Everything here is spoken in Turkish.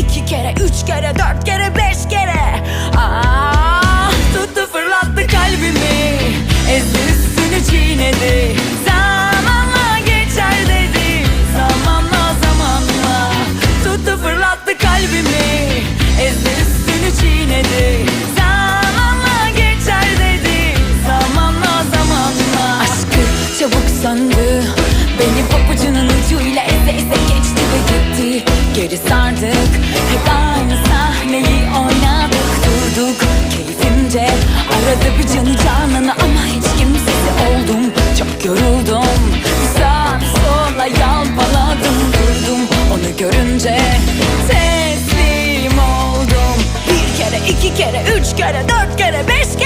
iki kere Üç kere dört kere beş kere. Ah tuttu fırlattı kalbimi. Ezdi üstünü çiğnedi. Zamanla geçer dedi. Zamanla zamanla. Tuttu fırlattı kalbimi. Ezdi üstünü çiğnedi. Zamanla geçer dedi. Zamanla zamanla. Aşkı çabuk söndü Geri sardık. Hep aynı sahneyi oynadık durduk. Keyfimce Arada bir canı canını ama hiç kimsesi oldum. Çok yoruldum Bir saat sonra yalpaladım durdum. Onu görünce teslim oldum. Bir kere iki kere üç kere dört kere beş kere